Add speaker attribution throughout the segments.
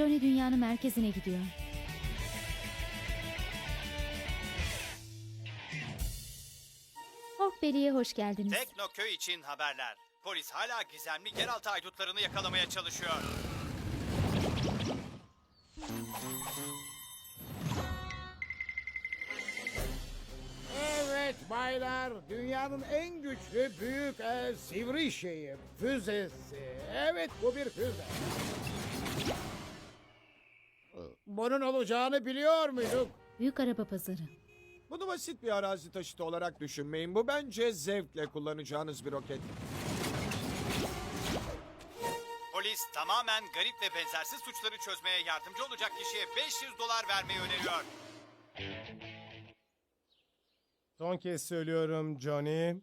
Speaker 1: Johnny dünyanın merkezine gidiyor. Porkbelly'e hoş geldiniz.
Speaker 2: Teknoköy için haberler. Polis hala gizemli yeraltı aydutlarını yakalamaya çalışıyor.
Speaker 3: Evet baylar, dünyanın en güçlü büyük el sivri şeyi, füzesi. Evet bu bir füze. Bunun olacağını biliyor muyduk?
Speaker 1: Büyük araba pazarı.
Speaker 4: Bunu basit bir arazi taşıtı olarak düşünmeyin. Bu bence zevkle kullanacağınız bir roket.
Speaker 2: Polis tamamen garip ve benzersiz suçları çözmeye yardımcı olacak kişiye 500 dolar vermeyi öneriyor.
Speaker 5: Son kez söylüyorum Johnny.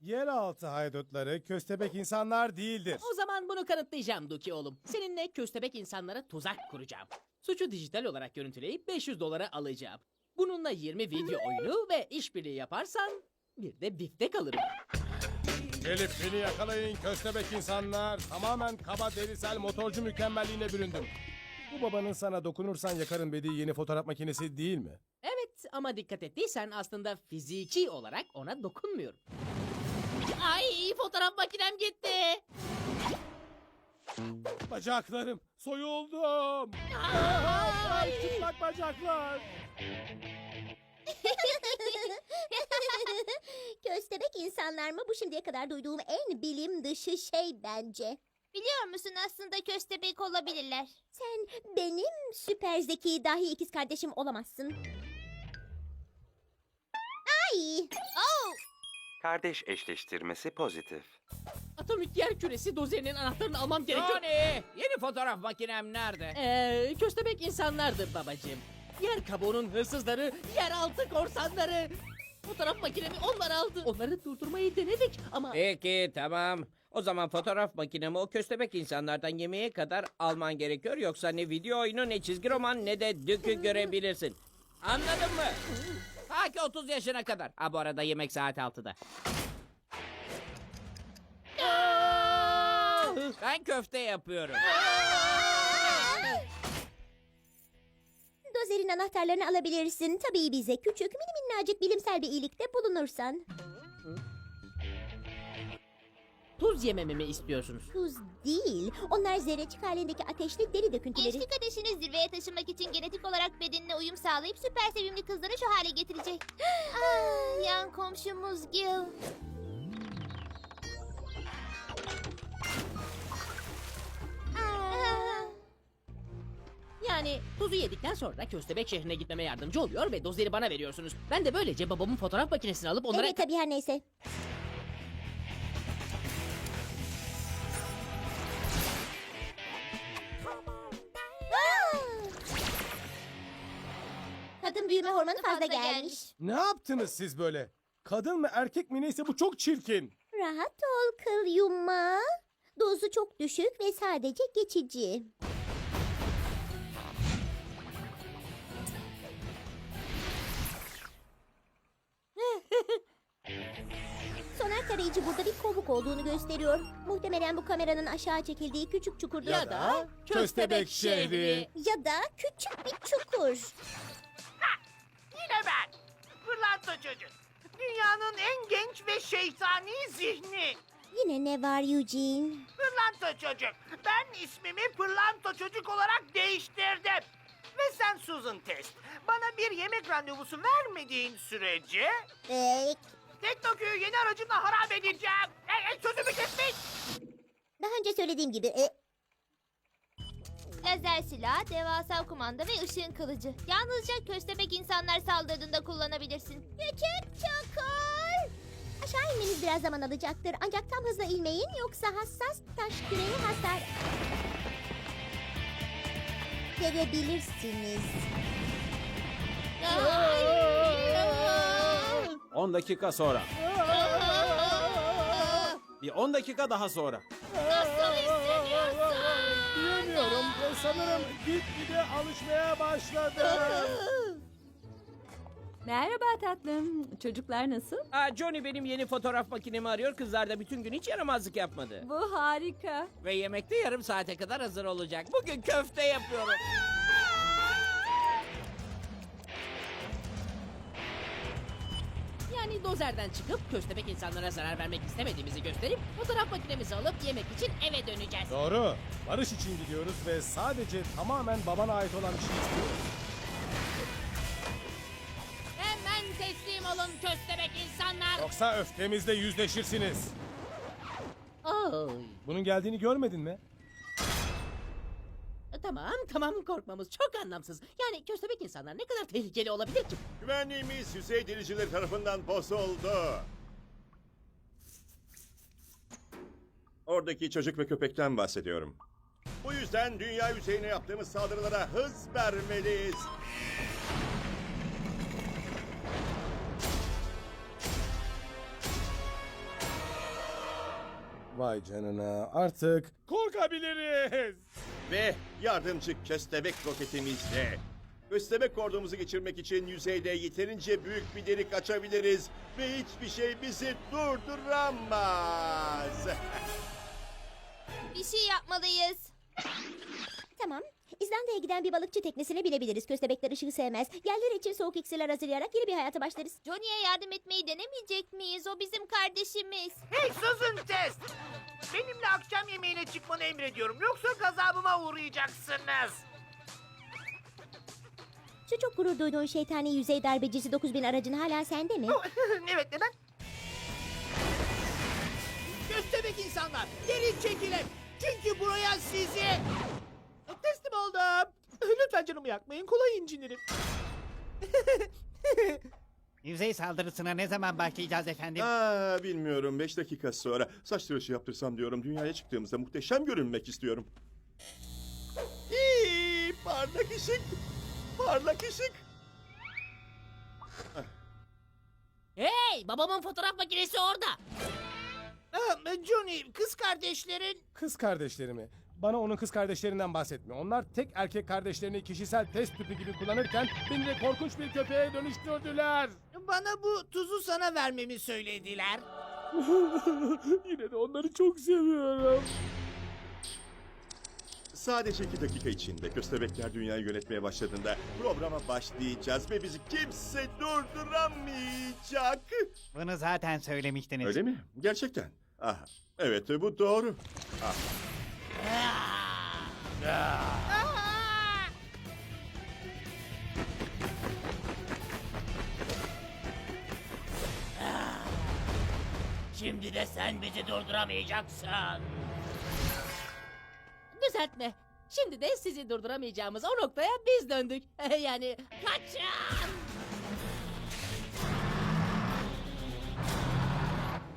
Speaker 5: Yeraltı haydutları köstebek insanlar değildir.
Speaker 6: O zaman bunu kanıtlayacağım Duki oğlum. Seninle köstebek insanlara tuzak kuracağım. Suçu dijital olarak görüntüleyip 500 dolara alacağım. Bununla 20 video oyunu ve işbirliği yaparsan bir de biftek alırım.
Speaker 5: Gelip beni yakalayın köstebek insanlar. Tamamen kaba derisel motorcu mükemmelliğine büründüm. Bu babanın sana dokunursan yakarım dediği yeni fotoğraf makinesi değil mi?
Speaker 6: Evet ama dikkat ettiysen aslında fiziki olarak ona dokunmuyorum. Ay fotoğraf makinem gitti.
Speaker 5: Bacaklarım soyuldum. Ay, çıplak bacaklar.
Speaker 7: Köstebek insanlar mı? Bu şimdiye kadar duyduğum en bilim dışı şey bence.
Speaker 8: Biliyor musun aslında köstebek olabilirler.
Speaker 7: Sen benim süper zeki dahi ikiz kardeşim olamazsın. Ay!
Speaker 9: Kardeş eşleştirmesi pozitif.
Speaker 6: Atomik yer küresi dozerinin anahtarını almam gerekiyor.
Speaker 10: Johnny! Yeni fotoğraf makinem nerede?
Speaker 6: Ee, köstebek insanlardır babacığım. Yer kabuğunun hırsızları, yeraltı korsanları. Fotoğraf makinemi onlar aldı. Onları durdurmayı denedik ama...
Speaker 10: Peki tamam. O zaman fotoğraf makinemi o köstebek insanlardan yemeğe kadar alman gerekiyor. Yoksa ne video oyunu ne çizgi roman ne de dükü görebilirsin. Anladın mı? Ta ki 30 yaşına kadar. Ha bu arada yemek saat 6'da. Ben köfte yapıyorum.
Speaker 7: Dozerin anahtarlarını alabilirsin. Tabii bize küçük, mini minnacık bilimsel bir iyilikte bulunursan.
Speaker 6: Tuz yemememi istiyorsunuz.
Speaker 7: Tuz değil. Onlar zerrecik halindeki ateşli deri döküntüleri.
Speaker 8: Gençlik ateşini zirveye taşımak için genetik olarak bedenine uyum sağlayıp süper sevimli kızları şu hale getirecek. ah, yan komşumuz Gil.
Speaker 6: Yani tuzu yedikten sonra köstebek şehrine gitmeme yardımcı oluyor ve dozeri bana veriyorsunuz. Ben de böylece babamın fotoğraf makinesini alıp onlara...
Speaker 7: Evet tabii her neyse. Kadın büyüme hormonu fazla gelmiş.
Speaker 5: Ne yaptınız siz böyle? Kadın mı erkek mi neyse bu çok çirkin.
Speaker 7: Rahat ol kıl yuma. Dozu çok düşük ve sadece geçici. Soner tarayıcı burada bir kovuk olduğunu gösteriyor. Muhtemelen bu kameranın aşağı çekildiği küçük çukurda.
Speaker 6: Ya da
Speaker 5: Köstebek şehri.
Speaker 7: Ya da küçük bir çukur.
Speaker 11: Yine ben. Pırlanta çocuk. Dünyanın en genç ve şeytani zihni.
Speaker 7: Yine ne var Eugene?
Speaker 11: Pırlanta çocuk. Ben ismimi Pırlanta çocuk olarak değiştirdim. Ve sen Susan Test. Bana bir yemek randevusu vermediğin sürece...
Speaker 7: Ee,
Speaker 11: Teknoköy'ü yeni aracımla harap edeceğim. Ey, ey, sözümü kesmiş.
Speaker 7: daha önce söylediğim gibi e,
Speaker 8: Lazer silah, devasa kumanda ve ışığın kılıcı. Yalnızca köstebek insanlar saldırdığında kullanabilirsin.
Speaker 7: Küçük çukur. Aşağı inmeniz biraz zaman alacaktır. Ancak tam hızla inmeyin yoksa hassas taş küreği hasar verebilirsiniz.
Speaker 12: 10 dakika sonra. Bir 10 dakika daha sonra.
Speaker 5: Bilemiyorum. Sanırım gitgide alışmaya başladım.
Speaker 13: Merhaba tatlım. Çocuklar nasıl?
Speaker 10: Aa, Johnny benim yeni fotoğraf makinemi arıyor. Kızlar da bütün gün hiç yaramazlık yapmadı.
Speaker 13: Bu harika.
Speaker 10: Ve yemekte yarım saate kadar hazır olacak. Bugün köfte yapıyorum.
Speaker 6: Yani dozerden çıkıp köstebek insanlara zarar vermek istemediğimizi gösterip fotoğraf makinemizi alıp yemek için eve döneceğiz.
Speaker 5: Doğru. Barış için gidiyoruz ve sadece tamamen babana ait olan bir şey istiyoruz.
Speaker 6: Hemen teslim olun köstebek insanlar.
Speaker 5: Yoksa öfkemizle yüzleşirsiniz.
Speaker 6: Oy.
Speaker 5: Bunun geldiğini görmedin mi?
Speaker 6: Tamam tamam korkmamız çok anlamsız. Yani köstebek insanlar ne kadar tehlikeli olabilir ki?
Speaker 14: Güvenliğimiz yüzey deliciler tarafından bozuldu. Oradaki çocuk ve köpekten bahsediyorum. Bu yüzden dünya yüzeyine yaptığımız saldırılara hız vermeliyiz.
Speaker 5: Vay canına artık korkabiliriz.
Speaker 14: Ve yardımcı köstebek roketimizle köstebek ordumuzu geçirmek için yüzeyde yeterince büyük bir delik açabiliriz ve hiçbir şey bizi durduramaz.
Speaker 8: Bir şey yapmalıyız.
Speaker 7: Tamam. İzlanda'ya giden bir balıkçı teknesine binebiliriz. Köstebekler ışığı sevmez. Yerler için soğuk iksirler hazırlayarak yeni bir hayata başlarız.
Speaker 8: Johnny'ye yardım etmeyi denemeyecek miyiz? O bizim kardeşimiz.
Speaker 11: Hey Susan Test! Benimle akşam yemeğine çıkmanı emrediyorum. Yoksa gazabıma uğrayacaksınız.
Speaker 7: Şu çok gurur duyduğun şeytani yüzey darbecisi 9000 aracın hala sende mi?
Speaker 11: evet neden? Köstebek insanlar geri çekilin. Çünkü buraya sizi... Lütfen canımı yakmayın. Kolay incinirim.
Speaker 2: Yüzey saldırısına ne zaman başlayacağız efendim?
Speaker 14: Aa, bilmiyorum 5 dakika sonra saç tıraşı yaptırsam diyorum dünyaya çıktığımızda muhteşem görünmek istiyorum. İyi, parlak ışık. Parlak ışık.
Speaker 6: Hey babamın fotoğraf makinesi orada.
Speaker 11: Johnny kız kardeşlerin...
Speaker 5: Kız kardeşlerimi. Bana onun kız kardeşlerinden bahsetme. Onlar tek erkek kardeşlerini kişisel test tüpü gibi kullanırken beni de korkunç bir köpeğe dönüştürdüler.
Speaker 11: Bana bu tuzu sana vermemi söylediler.
Speaker 5: Yine de onları çok seviyorum.
Speaker 14: Sadece iki dakika içinde köstebekler dünyayı yönetmeye başladığında programa başlayacağız ve bizi kimse durduramayacak.
Speaker 2: Bunu zaten söylemiştiniz.
Speaker 14: Öyle mi? Gerçekten. Ah, evet bu doğru. Ah.
Speaker 6: Şimdi de sen bizi durduramayacaksın. Düzeltme. Şimdi de sizi durduramayacağımız o noktaya biz döndük. yani kaçın.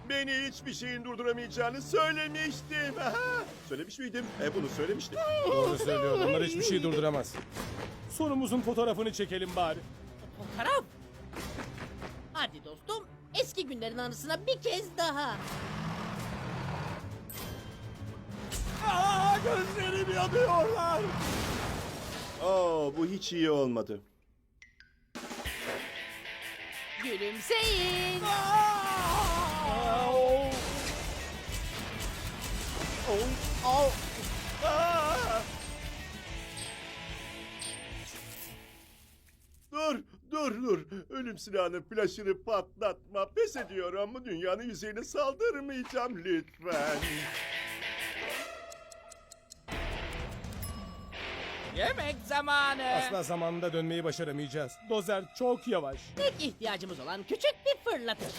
Speaker 14: Beni hiçbir şeyin durduramayacağını söylemiştim. Söylemiş miydim? E bunu söylemiştim.
Speaker 5: Doğru söylüyor. Onlar hiçbir şey durduramaz. Sonumuzun fotoğrafını çekelim bari.
Speaker 6: Fotoğraf. Hadi dostum eski günlerin anısına bir kez daha.
Speaker 14: Aa, gözlerim yanıyorlar. Oo, bu hiç iyi olmadı.
Speaker 6: Gülümseyin.
Speaker 14: Aa! Dur, dur, dur. Ölüm silahının flaşını patlatma. Pes ediyorum. Dünyanın yüzeyine saldırmayacağım lütfen.
Speaker 10: Yemek zamanı.
Speaker 5: Asla zamanında dönmeyi başaramayacağız. Dozer çok yavaş.
Speaker 6: Tek ihtiyacımız olan küçük bir fırlatış.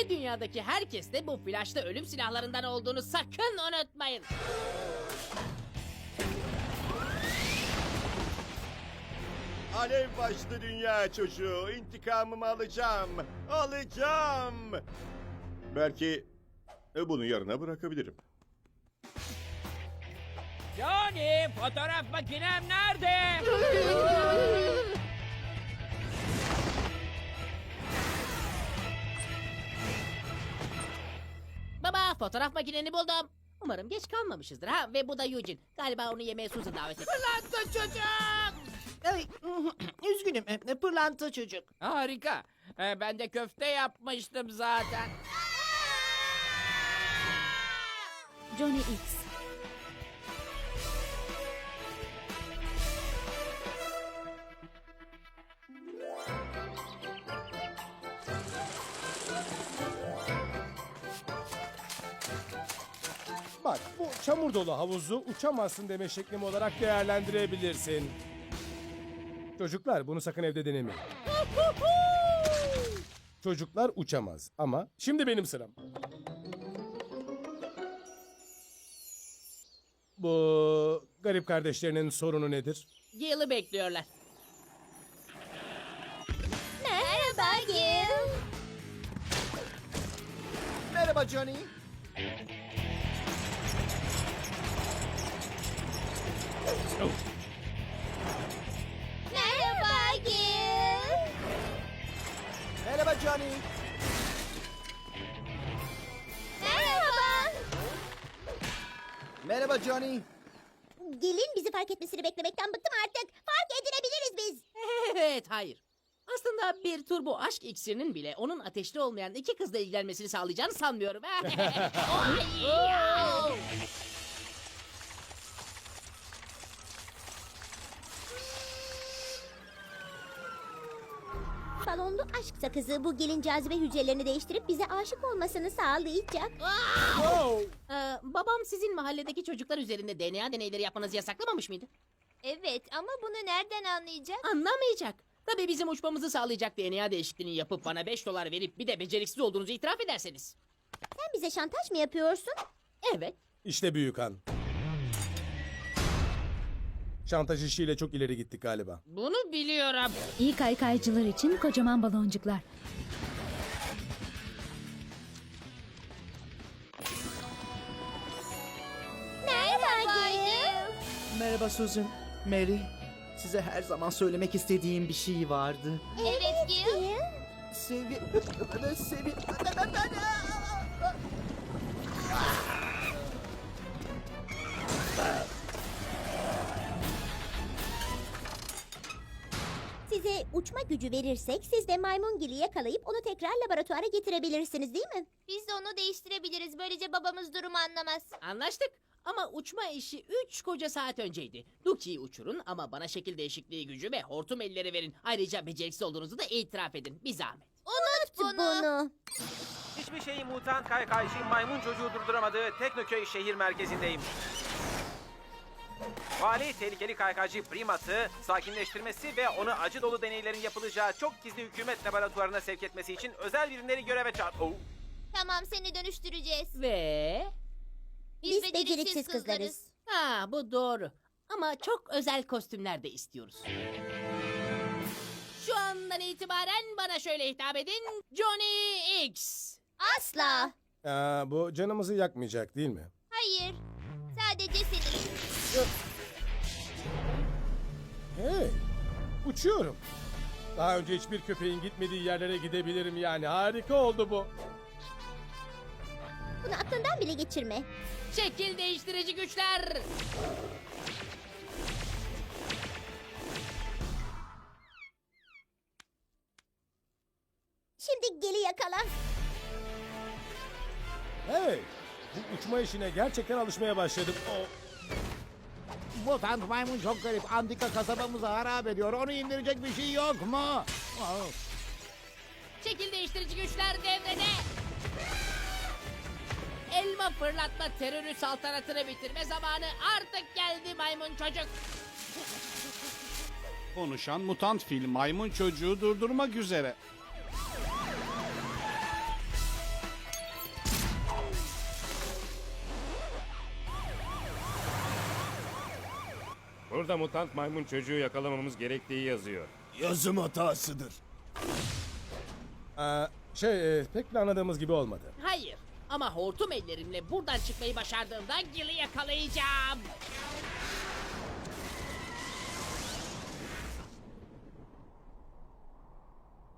Speaker 6: Ve dünyadaki herkes de bu flaşta ölüm silahlarından olduğunu sakın unutmayın.
Speaker 14: Alev başlı dünya çocuğu. İntikamımı alacağım. Alacağım. Belki e, bunu yarına bırakabilirim.
Speaker 10: Johnny fotoğraf makinem nerede?
Speaker 6: Baba fotoğraf makineni buldum. Umarım geç kalmamışızdır ha ve bu da Eugene. Galiba onu yemeğe Susan davet etti.
Speaker 11: Fırlattı çocuk! Ay, üzgünüm e, pırlanta çocuk.
Speaker 10: Harika. Ee, ben de köfte yapmıştım zaten.
Speaker 1: Johnny X.
Speaker 5: çamur dolu havuzu uçamazsın deme şeklim olarak değerlendirebilirsin. Çocuklar bunu sakın evde denemeyin. Çocuklar uçamaz ama şimdi benim sıram. Bu garip kardeşlerinin sorunu nedir?
Speaker 6: Gale'ı bekliyorlar.
Speaker 7: Merhaba Gil.
Speaker 4: Merhaba Johnny.
Speaker 7: Merhaba Gil.
Speaker 4: Merhaba Johnny.
Speaker 7: Merhaba.
Speaker 4: Merhaba Johnny.
Speaker 7: Gil'in bizi fark etmesini beklemekten bıktım artık. Fark edilebiliriz biz.
Speaker 6: Evet, hayır. Aslında bir turbo aşk iksirinin bile onun ateşli olmayan iki kızla ilgilenmesini sağlayacağını sanmıyorum. Ay!
Speaker 7: Balonlu aşk sakızı bu Gil'in cazibe hücrelerini değiştirip bize aşık olmasını sağlayacak.
Speaker 6: Ee, babam sizin mahalledeki çocuklar üzerinde DNA deneyleri yapmanızı yasaklamamış mıydı?
Speaker 8: Evet ama bunu nereden anlayacak?
Speaker 6: Anlamayacak. Tabii bizim uçmamızı sağlayacak DNA değişikliğini yapıp bana 5 dolar verip bir de beceriksiz olduğunuzu itiraf ederseniz.
Speaker 7: Sen bize şantaj mı yapıyorsun?
Speaker 6: Evet.
Speaker 5: İşte büyük han. Şantaj işiyle çok ileri gittik galiba.
Speaker 6: Bunu biliyorum.
Speaker 1: İyi kaykaycılar için kocaman baloncuklar.
Speaker 7: Merhaba
Speaker 15: Susan, Mary. Size her zaman söylemek istediğim bir şey vardı.
Speaker 8: Evet Gil.
Speaker 15: Sevi... Sevi...
Speaker 7: uçma gücü verirsek siz de maymun Gil'i yakalayıp onu tekrar laboratuvara getirebilirsiniz değil mi?
Speaker 8: Biz de onu değiştirebiliriz. Böylece babamız durumu anlamaz.
Speaker 6: Anlaştık. Ama uçma işi 3 koca saat önceydi. Duki'yi uçurun ama bana şekil değişikliği gücü ve hortum elleri verin. Ayrıca beceriksiz olduğunuzu da itiraf edin. Bir zahmet.
Speaker 8: Unut bunu.
Speaker 7: Bunu.
Speaker 12: Hiçbir şeyi mutant kaykaycı maymun çocuğu durduramadığı Teknoköy şehir merkezindeyim. Vali tehlikeli kaykaycı Primat'ı sakinleştirmesi ve onu acı dolu deneylerin yapılacağı çok gizli hükümet laboratuvarına sevk etmesi için özel birimleri göreve çağır... Oh.
Speaker 8: Tamam seni dönüştüreceğiz.
Speaker 6: Ve...
Speaker 7: Biz beceriksiz kızlarız.
Speaker 6: Ha bu doğru. Ama çok özel kostümler de istiyoruz. Şu andan itibaren bana şöyle hitap edin. Johnny X.
Speaker 8: Asla.
Speaker 5: Aa, bu canımızı yakmayacak değil mi?
Speaker 8: Hayır. Sadece senin.
Speaker 5: Hey, uçuyorum. Daha önce hiçbir köpeğin gitmediği yerlere gidebilirim yani. Harika oldu bu.
Speaker 7: Bunu aklından bile geçirme.
Speaker 6: Şekil değiştirici güçler.
Speaker 7: Şimdi Gil'i yakala.
Speaker 5: Hey, bu uçma işine gerçekten alışmaya başladım. Oh.
Speaker 3: Mutant maymun çok garip. Antika kasabamızı harap ediyor. Onu indirecek bir şey yok mu? Oh.
Speaker 6: Şekil değiştirici güçler devrede. Elma fırlatma terörü saltanatını bitirme zamanı artık geldi maymun çocuk.
Speaker 16: Konuşan mutant fil maymun çocuğu durdurmak üzere.
Speaker 17: Burada mutant maymun çocuğu yakalamamız gerektiği yazıyor.
Speaker 4: Yazım hatasıdır.
Speaker 5: Aa, şey, e, pek planladığımız gibi olmadı.
Speaker 6: Hayır ama hortum ellerimle buradan çıkmayı başardığımda Gil'i yakalayacağım.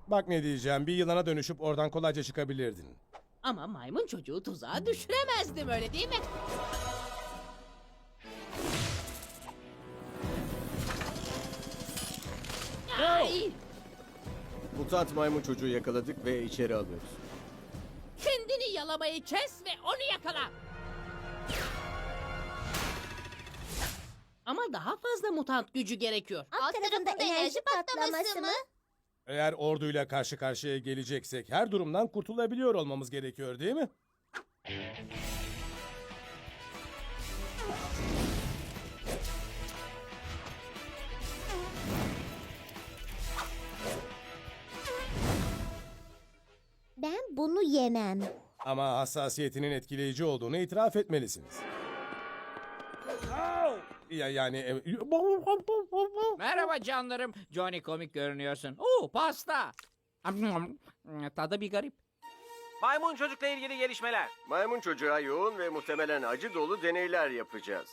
Speaker 5: Bak ne diyeceğim, bir yılana dönüşüp oradan kolayca çıkabilirdin.
Speaker 6: Ama maymun çocuğu tuzağa düşüremezdim öyle değil mi?
Speaker 18: Mutant maymun çocuğu yakaladık ve içeri alıyoruz.
Speaker 6: Kendini yalamayı kes ve onu yakala. Ama daha fazla mutant gücü gerekiyor.
Speaker 7: Alt tarafında enerji patlaması mı?
Speaker 5: Eğer orduyla karşı karşıya geleceksek her durumdan kurtulabiliyor olmamız gerekiyor değil mi?
Speaker 7: Bunu yemem.
Speaker 5: Ama hassasiyetinin etkileyici olduğunu itiraf etmelisiniz. Ya yani e,
Speaker 10: Merhaba canlarım. Johnny komik görünüyorsun. Oo pasta. Tadı bir garip.
Speaker 19: Maymun çocukla ilgili gelişmeler.
Speaker 18: Maymun çocuğa yoğun ve muhtemelen acı dolu deneyler yapacağız.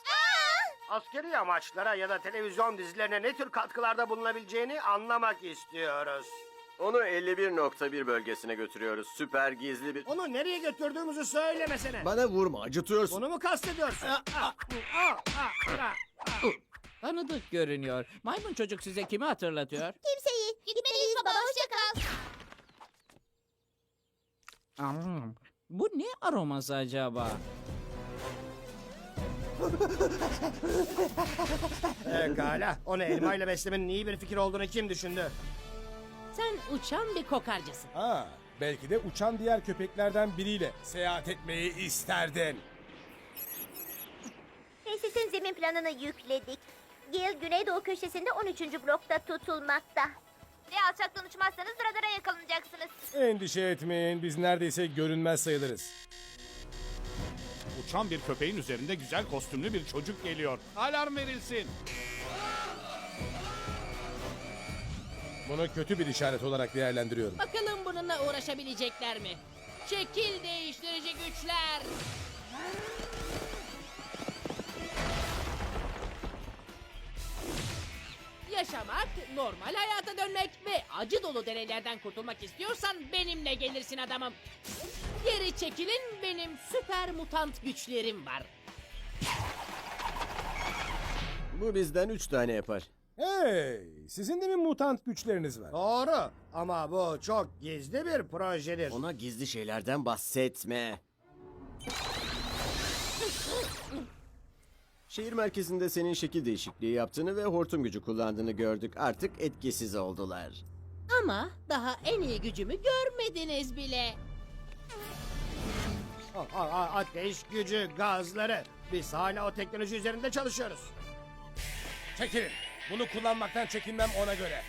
Speaker 20: Askeri amaçlara ya da televizyon dizilerine ne tür katkılarda bulunabileceğini anlamak istiyoruz.
Speaker 18: Onu 51.1 bölgesine götürüyoruz. Süper gizli bir...
Speaker 20: Onu nereye götürdüğümüzü söylemesene.
Speaker 18: Bana vurma acıtıyorsun.
Speaker 20: Bunu mu kastediyorsun?
Speaker 10: Tanıdık görünüyor. Maymun çocuk size kimi hatırlatıyor?
Speaker 7: Kimseyi.
Speaker 8: Gitmeliyiz baba hoşça kal.
Speaker 10: Hmm, Bu ne aroması acaba?
Speaker 20: Pekala. Onu elmayla beslemenin iyi bir fikir olduğunu kim düşündü?
Speaker 6: Sen uçan bir kokarcasın.
Speaker 5: Ha, belki de uçan diğer köpeklerden biriyle seyahat etmeyi isterdin.
Speaker 7: Tesisin zemin planını yükledik. Gil Güneydoğu köşesinde 13. blokta tutulmakta.
Speaker 8: Ve alçaktan uçmazsanız radara yakalanacaksınız.
Speaker 5: Endişe etmeyin, biz neredeyse görünmez sayılırız.
Speaker 21: Uçan bir köpeğin üzerinde güzel kostümlü bir çocuk geliyor. Alarm verilsin.
Speaker 5: Bunu kötü bir işaret olarak değerlendiriyorum.
Speaker 6: Bakalım bununla uğraşabilecekler mi? Şekil değiştirici güçler. Yaşamak, normal hayata dönmek ve acı dolu deneylerden kurtulmak istiyorsan benimle gelirsin adamım. Geri çekilin benim süper mutant güçlerim var.
Speaker 18: Bu bizden 3 tane yapar.
Speaker 5: Hey, sizin de mi mutant güçleriniz var?
Speaker 20: Doğru. Ama bu çok gizli bir projedir.
Speaker 18: Ona gizli şeylerden bahsetme. Şehir merkezinde senin şekil değişikliği yaptığını ve hortum gücü kullandığını gördük. Artık etkisiz oldular.
Speaker 6: Ama daha en iyi gücümü görmediniz bile.
Speaker 20: A- a- a- ateş gücü, gazları. Biz hala o teknoloji üzerinde çalışıyoruz.
Speaker 5: Çekilin. Bunu kullanmaktan çekinmem ona göre.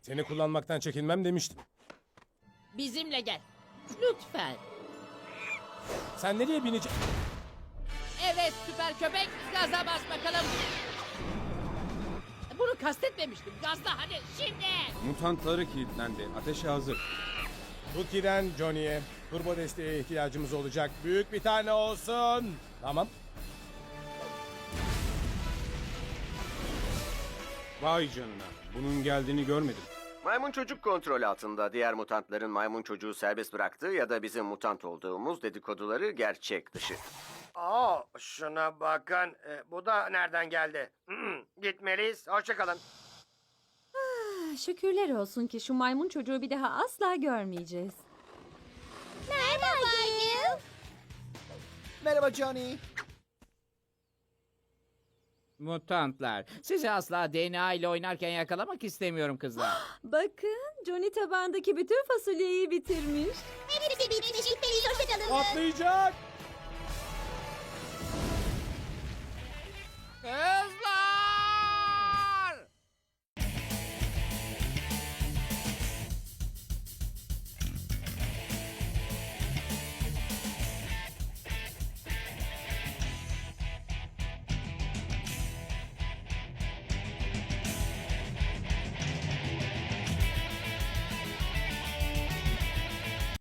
Speaker 5: Seni kullanmaktan çekinmem demiştim.
Speaker 6: Bizimle gel. Lütfen.
Speaker 5: Sen nereye bineceksin?
Speaker 6: Evet süper köpek gaza bas bakalım. Bunu kastetmemiştim. Gazla hadi şimdi.
Speaker 22: Mutantları kilitlendi. Ateşe hazır.
Speaker 5: Cookie'den Johnny'ye turbo desteğe ihtiyacımız olacak. Büyük bir tane olsun. Tamam.
Speaker 22: Vay canına. Bunun geldiğini görmedim.
Speaker 18: Maymun çocuk kontrol altında. Diğer mutantların maymun çocuğu serbest bıraktığı ya da bizim mutant olduğumuz dedikoduları gerçek dışı.
Speaker 20: Aa, şuna bakın. E, bu da nereden geldi? Hmm, Gitmeliyiz. Hoşçakalın.
Speaker 13: Ah, Şükürler olsun ki şu maymun çocuğu bir daha asla görmeyeceğiz.
Speaker 7: Merhaba Gil.
Speaker 3: Merhaba Johnny.
Speaker 10: Mutantlar. Sizi asla DNA ile oynarken yakalamak istemiyorum kızlar.
Speaker 13: Bakın Johnny tabandaki bütün fasulyeyi bitirmiş.
Speaker 7: Hepsi bitmiş. Gitmeliyiz. Hoşçakalın.
Speaker 5: Atlayacak. Hey!